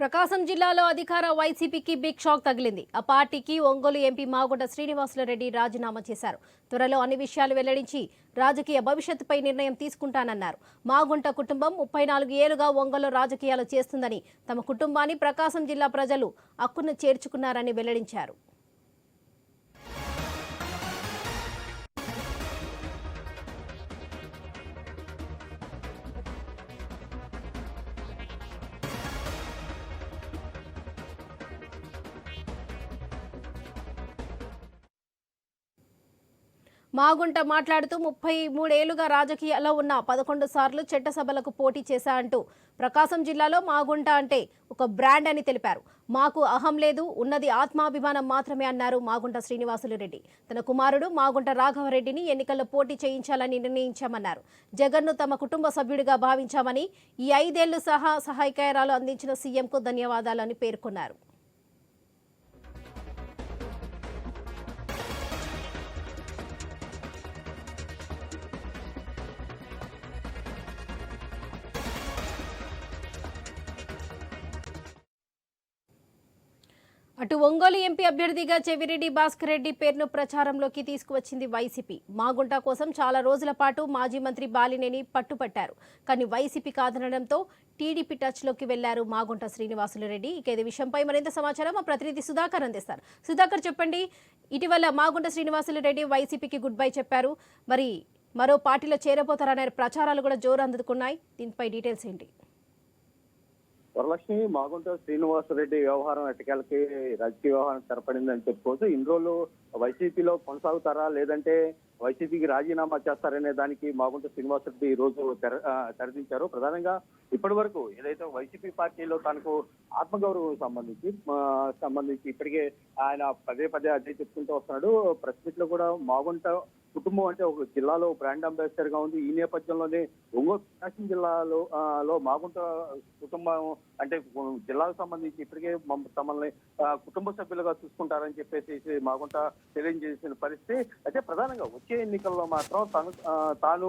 ప్రకాశం జిల్లాలో అధికార వైసీపీకి బిగ్ షాక్ తగిలింది. ఆ పార్టీకి ఒంగోలు ఎంపీ మాగుంట శ్రీనివాసులరెడ్డి రాజీనామా చేశారు. త్వరలో అన్ని విషయాలు వెల్లడించి రాజకీయ భవిష్యత్తుపై నిర్ణయం తీసుకుంటానన్నారు. మాగుంట కుటుంబం ముప్పై నాలుగు ఏళ్ళుగా ఒంగోలు రాజకీయాలు చేస్తుందని తమ కుటుంబాన్ని ప్రకాశం జిల్లా ప్రజలు అక్కున చేర్చుకున్నారని వెల్లడించారు. మాగుంట మాట్లాడుతూ ముప్పై మూడేళ్ళుగా రాజకీయాల్లో ఉన్న పదకొండు సార్లు చట్టసభలకు పోటీ చేశా అంటూ ప్రకాశం జిల్లాలో మాగుంట అంటే ఒక బ్రాండ్ అని తెలిపారు. మాకు అహం లేదు ఉన్నది ఆత్మాభిమానం మాత్రమే అన్నారు మాగుంట శ్రీనివాసులు రెడ్డి. తన కుమారుడు మాగుంట రాఘవరెడ్డిని ఎన్నికల్లో పోటీ చేయించాలని నిర్ణయించామన్నారు. జగన్ను తమ కుటుంబ సభ్యుడిగా భావించామని ఈ ఐదేళ్ళు సహా సహాయకారాలు అందించిన సీఎంకు ధన్యవాదాలని పేర్కొన్నారు. అటు ఒంగోలు ఎంపీ అభ్యర్థిగా చెవిరెడ్డి భాస్కర్ రెడ్డి పేరును ప్రచారంలోకి తీసుకువచ్చింది వైసీపీ. మాగుంట కోసం చాలా రోజుల పాటు మాజీ మంత్రి బాలినేని పట్టుపట్టారు. కానీ వైసీపీ కాదనడంతో టీడీపీ టచ్లోకి వెళ్ళారు మాగుంట శ్రీనివాసులు రెడ్డి. ఇక ఇది విషయంపై మరింత సమాచారం మా ప్రతినిధి సుధాకర్ అందిస్తారు. సుధాకర్ చెప్పండి. ఇటీవల మాగుంట శ్రీనివాసులు రెడ్డి వైసీపీకి గుడ్ బై చెప్పారు. మరి మరో పార్టీలో చేరబోతారనే ప్రచారాలు కూడా జోరు అందుకున్నాయి దీనిపై డీటెయిల్స్ ఏంటి? వరలక్ష్మి మాగుంట శ్రీనివాసరెడ్డి వ్యవహారం ఎటకాలకి రాజకీయ వ్యవహారం తెరపడిందని చెప్పుకోవచ్చు. ఇన్ని రోజులు వైసీపీలో కొనసాగుతారా? లేదంటే వైసీపీకి రాజీనామా చేస్తారనే దానికి మాగుంట శ్రీనివాసరెడ్డి ఈ రోజు తెరదించారు. ప్రధానంగా ఇప్పటి వరకు ఏదైతే వైసీపీ పార్టీలో తనకు ఆత్మగౌరవం సంబంధించి సంబంధించి ఇప్పటికే ఆయన పదే పదే అదే చెప్పుకుంటూ వస్తున్నాడు. ప్రెస్ మీట్లో కూడా మాగుంట కుటుంబం అంటే ఒక జిల్లాలో బ్రాండ్ అంబాసిడర్గా ఉంది. ఈ నేపథ్యంలోనే ఒంగోలు ప్రకాశం జిల్లాలో లో మాగుంట కుటుంబం అంటే జిల్లాకు సంబంధించి ఇప్పటికే తమల్ని కుటుంబ సభ్యులుగా చూసుకుంటారని చెప్పేసి మాగుంట తెలియజేసిన పరిస్థితి. అయితే ప్రధానంగా వచ్చే ఎన్నికల్లో మాత్రం తను తాను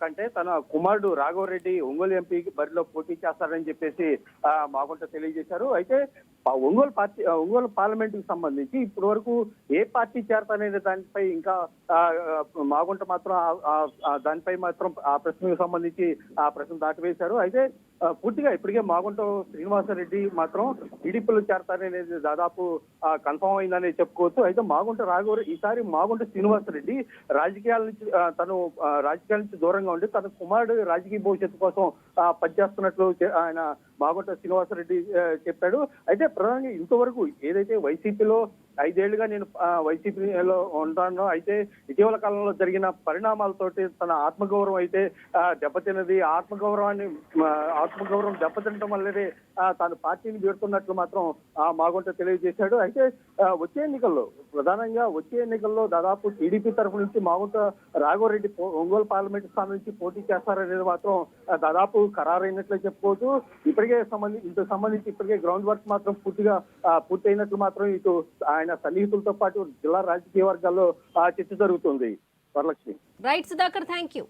కంటే తన కుమారుడు రాఘవరెడ్డి ఒంగోలు ఎంపీకి బరిలో పోటీ చేస్తారని చెప్పేసి మాకుంట మాగుంట తెలియజేశారు. అయితే ఒంగోలు పార్టీ ఒంగోలు పార్లమెంట్కి సంబంధించి ఇప్పటి వరకు ఏ పార్టీ చేరతారనే దానిపై ఇంకా మాగుంట మాత్రం దానిపై మాత్రం ఆ ప్రశ్నకు సంబంధించి ఆ ప్రశ్న దాటివేశారు. అయితే పూర్తిగా ఇప్పటికే మాగుంట శ్రీనివాసరెడ్డి మాత్రం టీడీపీలో చేరతారనేది దాదాపు కన్ఫర్మ్ అయిందని చెప్పుకోవచ్చు. అయితే మాగుంట రాఘవ ఈసారి మాగుంట శ్రీనివాసరెడ్డి రాజకీయాల నుంచి తను రాజకీయాల నుంచి దూరంగా ఉండి తన కుమారుడు రాజకీయ భవిష్యత్తు కోసం ఆ, పనిచేస్తున్నట్లు ఆయన మాగుంట శ్రీనివాసరెడ్డి చెప్పాడు. అయితే ప్రధానంగా ఇంతవరకు ఏదైతే వైసీపీలో ఐదేళ్ళుగా నేను వైసీపీలో ఉంటాను అయితే ఇటీవల కాలంలో జరిగిన పరిణామాలతోటి తన ఆత్మగౌరవం అయితే ఆ, దెబ్బతిన్నది. ఆత్మగౌరవాన్ని ఆత్మగౌరవం దెబ్బతినటం వల్లనే తాను పార్టీని వీడుతున్నట్లు మాత్రం ఆ మాగుంట తెలియజేశాడు. అయితే వచ్చే ఎన్నికల్లో ప్రధానంగా వచ్చే ఎన్నికల్లో దాదాపు టీడీపీ తరఫు నుంచి మాగుంట రాఘవరెడ్డి ఒంగోలు పార్లమెంట్ స్థానం నుంచి పోటీ చేస్తారనేది మాత్రం దాదాపు ఖరారైనట్లే చెప్పుకోవచ్చు. ఇప్పటికే ఇప్పటికే సంబంధించి ఇంతకు సంబంధించి ఇప్పటికే గ్రౌండ్ వర్క్ మాత్రం పూర్తిగా పూర్తయినట్లు మాత్రం ఇటు ఆయన సన్నిహితులతో పాటు జిల్లా రాజకీయ వర్గాల్లో చర్చ జరుగుతుంది. Varalakshmi. Right Sudhakar thank you